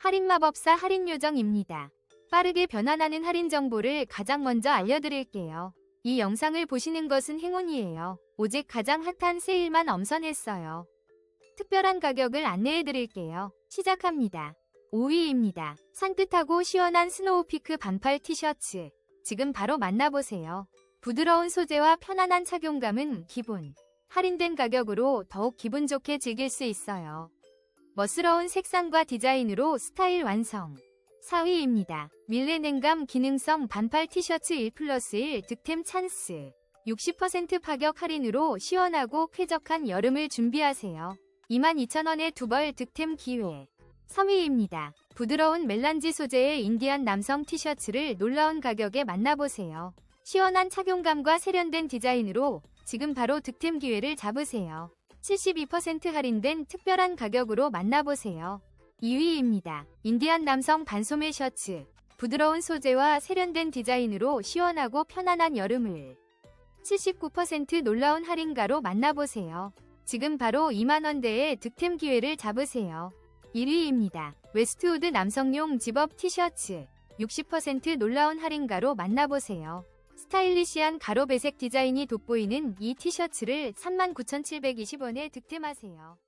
할인 마법사 할인 요정입니다. 빠르게 변환하는 할인 정보를 가장 먼저 알려드릴게요. 이 영상을 보시는 것은 행운이에요. 오직 가장 핫한 세일만 엄선했어요. 특별한 가격을 안내해드릴게요. 시작합니다. 5위입니다. 산뜻하고 시원한 스노우피크 반팔 티셔츠. 지금 바로 만나보세요. 부드러운 소재와 편안한 착용감은 기본. 할인된 가격으로 더욱 기분 좋게 즐길 수 있어요. 멋스러운 색상과 디자인으로 스타일 완성. 4위입니다. 밀레 냉감 기능성 반팔 티셔츠 1 플러스 1 득템 찬스. 60% 파격 할인으로 시원하고 쾌적한 여름을 준비하세요. 22,000원의 두 벌 득템 기회. 3위입니다. 부드러운 멜란지 소재의 인디안 남성 티셔츠를 놀라운 가격에 만나보세요. 시원한 착용감과 세련된 디자인으로 지금 바로 득템 기회를 잡으세요. 72% 할인된 특별한 가격으로 만나보세요. 2위입니다. 인디안 남성 반소매 셔츠. 부드러운 소재와 세련된 디자인으로 시원하고 편안한 여름을 79% 놀라운 할인가로 만나보세요. 지금 바로 2만원대의 득템 기회를 잡으세요. 1위입니다. 웨스트우드 남성용 집업 티셔츠. 60% 놀라운 할인가로 만나보세요. 스타일리시한 가로 배색 디자인이 돋보이는 이 티셔츠를 39,720원에 득템하세요.